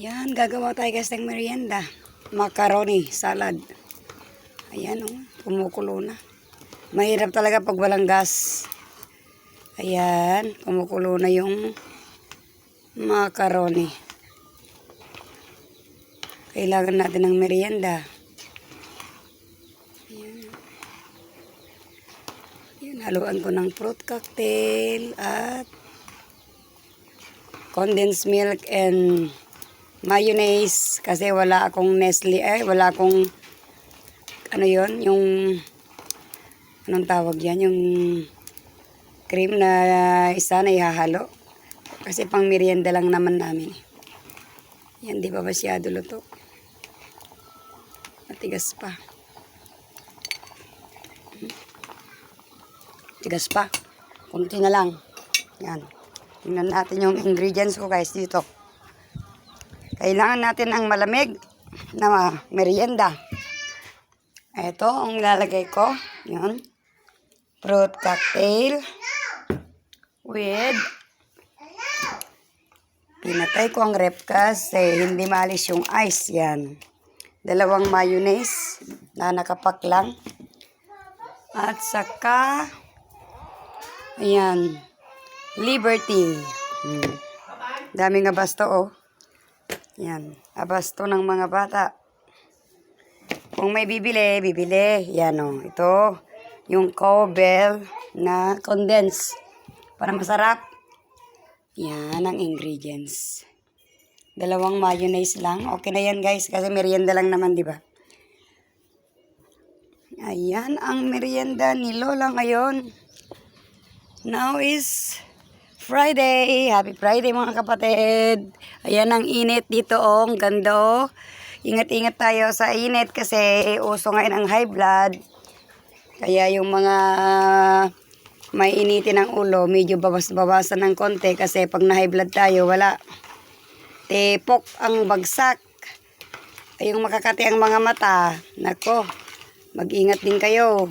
Yan, gagawa tayo guys ng merienda. Macaroni, salad. Ayan oh, kumukulo na. Mahirap talaga pag walang gas. Ayan, kumukulo na yung macaroni. Kailangan natin ng merienda. Ayan. Haluan ko ng fruit cocktail at condensed milk and mayonnaise kasi wala akong Nestle eh wala akong ano yon yung anong tawag yan yung cream na isa na ihahalo. Kasi pang merienda lang naman namin. Yan di ba masyado luto? Matigas pa. Tigas pa. Kunti na lang. Yan. Tingnan natin yung ingredients ko guys dito kailangan natin ang malamig na merienda. Ito ang lalagay ko. Yan. Fruit cocktail with pinatay ko ang rep kasi hindi maalis yung ice. Yan. Dalawang mayonnaise na nakapak lang. At saka ayan liberty. Hmm. Daming nga basto oh. Yan. Abasto ng mga bata. Kung may bibili, bibili. Yan o. Ito. Yung cowbell na condense. Para masarap. Yan ang ingredients. Dalawang mayonnaise lang. Okay na yan guys. Kasi merienda lang naman, di ba? Ayan ang merienda ni Lola ngayon. Now is Friday. Happy Friday mga kapatid. Ayan ang init dito oh. Ang ganda oh. Ingat-ingat tayo sa init kasi uso ngayon ang high blood. Kaya yung mga may initin ng ulo, medyo babas-bawasan ng konti kasi pag na high blood tayo, wala. Tepok ang bagsak. Ay makakati ang mga mata. Nako, mag-ingat din kayo.